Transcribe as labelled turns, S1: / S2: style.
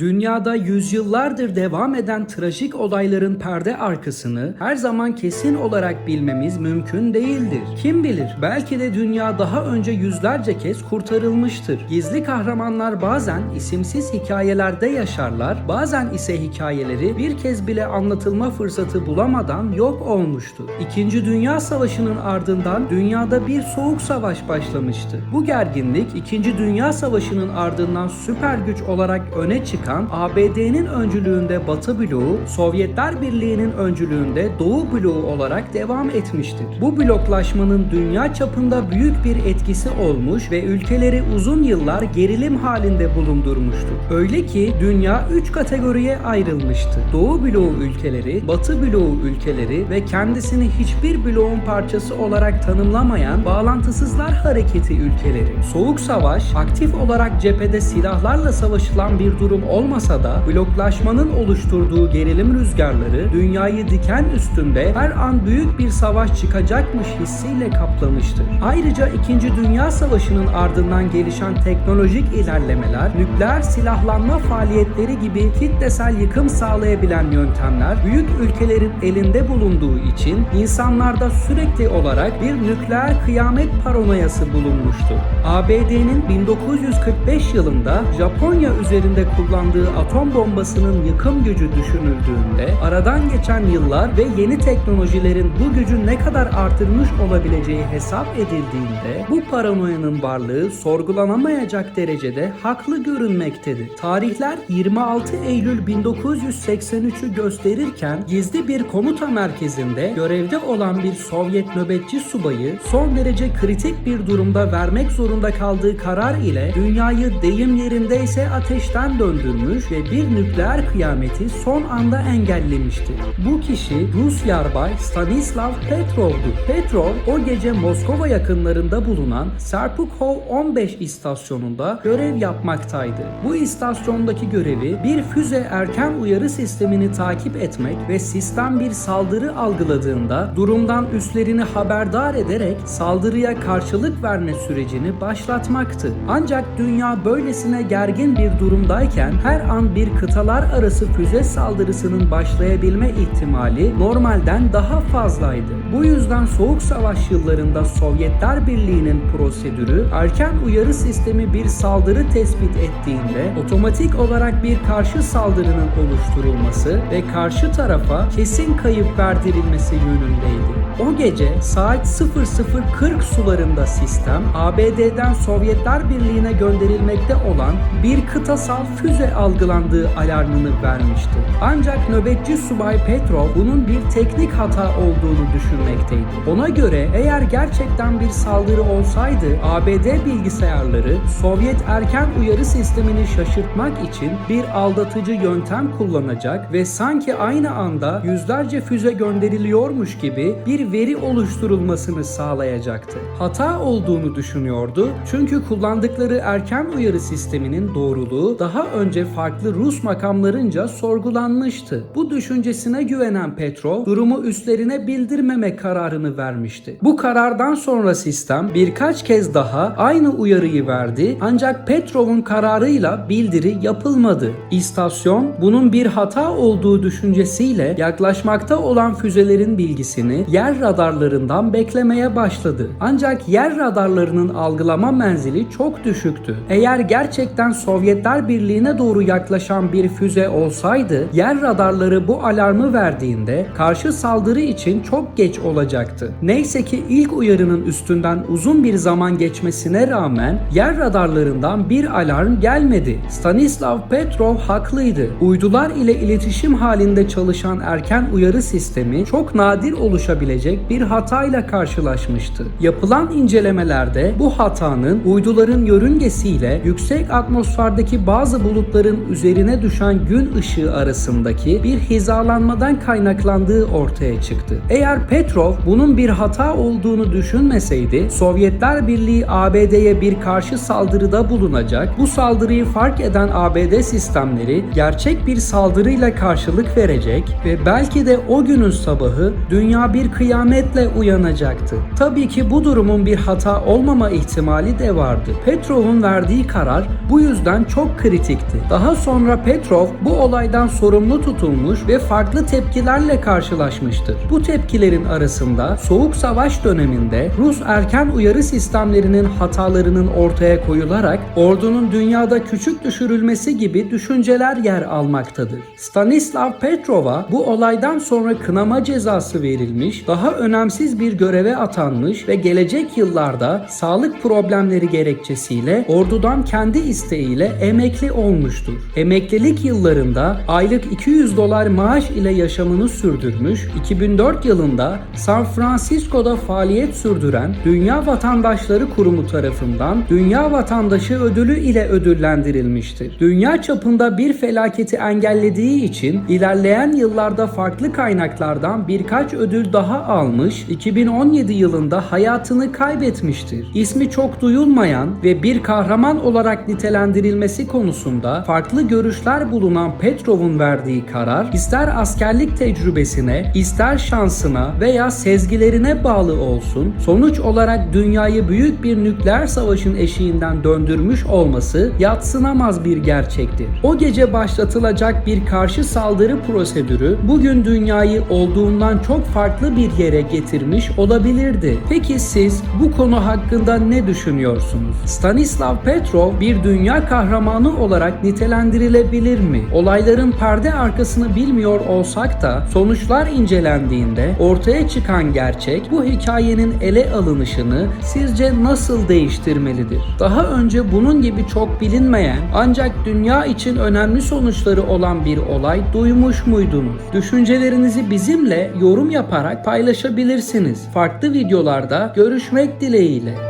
S1: Dünyada yüzyıllardır devam eden trajik olayların perde arkasını her zaman kesin olarak bilmemiz mümkün değildir. Kim bilir belki de dünya daha önce yüzlerce kez kurtarılmıştır. Gizli kahramanlar bazen isimsiz hikayelerde yaşarlar, bazen ise hikayeleri bir kez bile anlatılma fırsatı bulamadan yok olmuştur. İkinci Dünya Savaşı'nın ardından dünyada bir soğuk savaş başlamıştı. Bu gerginlik İkinci Dünya Savaşı'nın ardından süper güç olarak öne çıkan ABD'nin öncülüğünde Batı bloğu, Sovyetler Birliği'nin öncülüğünde Doğu bloğu olarak devam etmiştir. Bu bloklaşmanın dünya çapında büyük bir etkisi olmuş ve ülkeleri uzun yıllar gerilim halinde bulundurmuştur. Öyle ki dünya 3 kategoriye ayrılmıştı. Doğu bloğu ülkeleri, Batı bloğu ülkeleri ve kendisini hiçbir bloğun parçası olarak tanımlamayan bağlantısızlar hareketi ülkeleri. Soğuk savaş aktif olarak cephede silahlarla savaşılan bir durum olmasa da bloklaşmanın oluşturduğu gerilim rüzgarları dünyayı diken üstünde her an büyük bir savaş çıkacakmış hissiyle kaplamıştır. Ayrıca 2. Dünya Savaşı'nın ardından gelişen teknolojik ilerlemeler, nükleer silahlanma faaliyetleri gibi kitlesel yıkım sağlayabilen yöntemler büyük ülkelerin elinde bulunduğu için insanlarda sürekli olarak bir nükleer kıyamet paranoyası bulunmuştu. ABD'nin 1945 yılında Japonya üzerinde kullandığı atom bombasının yıkım gücü düşünüldüğünde aradan geçen yıllar ve yeni teknolojilerin bu gücü ne kadar artırmış olabileceği hesap edildiğinde bu paranoyanın varlığı sorgulanamayacak derecede haklı görünmektedir. Tarihler 26 Eylül 1983'ü gösterirken gizli bir komuta merkezinde görevde olan bir Sovyet nöbetçi subayı son derece kritik bir durumda vermek zorunda kaldığı karar ile dünyayı deyim yerindeyse ateşten döndürmüş ve bir nükleer kıyameti son anda engellemişti. Bu kişi Rus yarbay Stanislav Petrov'du. Petrov o gece Moskova yakınlarında bulunan Serpukhov 15 istasyonunda görev yapmaktaydı. Bu istasyondaki görevi bir füze erken uyarı sistemini takip etmek ve sistem bir saldırı algıladığında durumdan üstlerini haberdar ederek saldırıya karşılık verme sürecini başlatmaktı. Ancak dünya böylesine gergin bir durumdayken her an bir kıtalar arası füze saldırısının başlayabilme ihtimali normalden daha fazlaydı. Bu yüzden Soğuk Savaş yıllarında Sovyetler Birliği'nin prosedürü erken uyarı sistemi bir saldırı tespit ettiğinde otomatik olarak bir karşı saldırının oluşturulması ve karşı tarafa kesin kayıp verdirilmesi yönündeydi. O gece saat 00.40 sularında sistem ABD'den Sovyetler Birliği'ne gönderilmekte olan bir kıtasal füze algılandığı alarmını vermişti. Ancak nöbetçi subay Petrov bunun bir teknik hata olduğunu düşünmekteydi. Ona göre eğer gerçekten bir saldırı olsaydı ABD bilgisayarları Sovyet erken uyarı sistemini şaşırtmak için bir aldatıcı yöntem kullanacak ve sanki aynı anda yüzlerce füze gönderiliyormuş gibi bir veri oluşturulmasını sağlayacaktı. Hata olduğunu düşünüyordu çünkü kullandıkları erken uyarı sisteminin doğruluğu daha önce farklı Rus makamlarınca sorgulanmıştı. Bu düşüncesine güvenen Petrov durumu üstlerine bildirmeme kararını vermişti. Bu karardan sonra sistem birkaç kez daha aynı uyarıyı verdi ancak Petrov'un kararıyla bildiri yapılmadı. İstasyon bunun bir hata olduğu düşüncesiyle yaklaşmakta olan füzelerin bilgisini yer radarlarından beklemeye başladı. Ancak yer radarlarının algılama menzili çok düşüktü. Eğer gerçekten Sovyetler Birliği'ne doğru yaklaşan bir füze olsaydı yer radarları bu alarmı verdiğinde karşı saldırı için çok geç olacaktı. Neyse ki ilk uyarının üstünden uzun bir zaman geçmesine rağmen yer radarlarından bir alarm gelmedi. Stanislav Petrov haklıydı. Uydular ile iletişim halinde çalışan erken uyarı sistemi çok nadir oluşabilecek bir hatayla karşılaşmıştı. Yapılan incelemelerde bu hatanın uyduların yörüngesiyle yüksek atmosferdeki bazı bulutların üzerine düşen gün ışığı arasındaki bir hizalanmadan kaynaklandığı ortaya çıktı. Eğer Petrov bunun bir hata olduğunu düşünmeseydi Sovyetler Birliği ABD'ye bir karşı saldırıda bulunacak. Bu saldırıyı fark eden ABD sistemleri gerçek bir saldırıyla karşılık verecek ve belki de o günün sabahı dünya bir kıyamet kıyametle uyanacaktı. Tabii ki bu durumun bir hata olmama ihtimali de vardı. Petrov'un verdiği karar bu yüzden çok kritikti. Daha sonra Petrov bu olaydan sorumlu tutulmuş ve farklı tepkilerle karşılaşmıştır. Bu tepkilerin arasında Soğuk Savaş döneminde Rus erken uyarı sistemlerinin hatalarının ortaya koyularak ordunun dünyada küçük düşürülmesi gibi düşünceler yer almaktadır. Stanislav Petrov'a bu olaydan sonra kınama cezası verilmiş, daha önemsiz bir göreve atanmış ve gelecek yıllarda sağlık problemleri gerekçesiyle ordudan kendi isteğiyle emekli olmuştur. Emeklilik yıllarında aylık 200 dolar maaş ile yaşamını sürdürmüş, 2004 yılında San Francisco'da faaliyet sürdüren Dünya Vatandaşları Kurumu tarafından Dünya Vatandaşı Ödülü ile ödüllendirilmiştir. Dünya çapında bir felaketi engellediği için ilerleyen yıllarda farklı kaynaklardan birkaç ödül daha almış, 2017 yılında hayatını kaybetmiştir. İsmi çok duyulmayan ve bir kahraman olarak nitelendirilmesi konusunda farklı görüşler bulunan Petrov'un verdiği karar ister askerlik tecrübesine, ister şansına veya sezgilerine bağlı olsun, sonuç olarak dünyayı büyük bir nükleer savaşın eşiğinden döndürmüş olması yatsınamaz bir gerçektir. O gece başlatılacak bir karşı saldırı prosedürü bugün dünyayı olduğundan çok farklı bir yere getirmiş olabilirdi. Peki siz bu konu hakkında ne düşünüyorsunuz? Stanislav Petrov bir dünya kahramanı olarak nitelendirilebilir mi? Olayların perde arkasını bilmiyor olsak da sonuçlar incelendiğinde ortaya çıkan gerçek bu hikayenin ele alınışını sizce nasıl değiştirmelidir? Daha önce bunun gibi çok bilinmeyen ancak dünya için önemli sonuçları olan bir olay duymuş muydunuz? Düşüncelerinizi bizimle yorum yaparak paylaşabilirsiniz. Farklı videolarda görüşmek dileğiyle.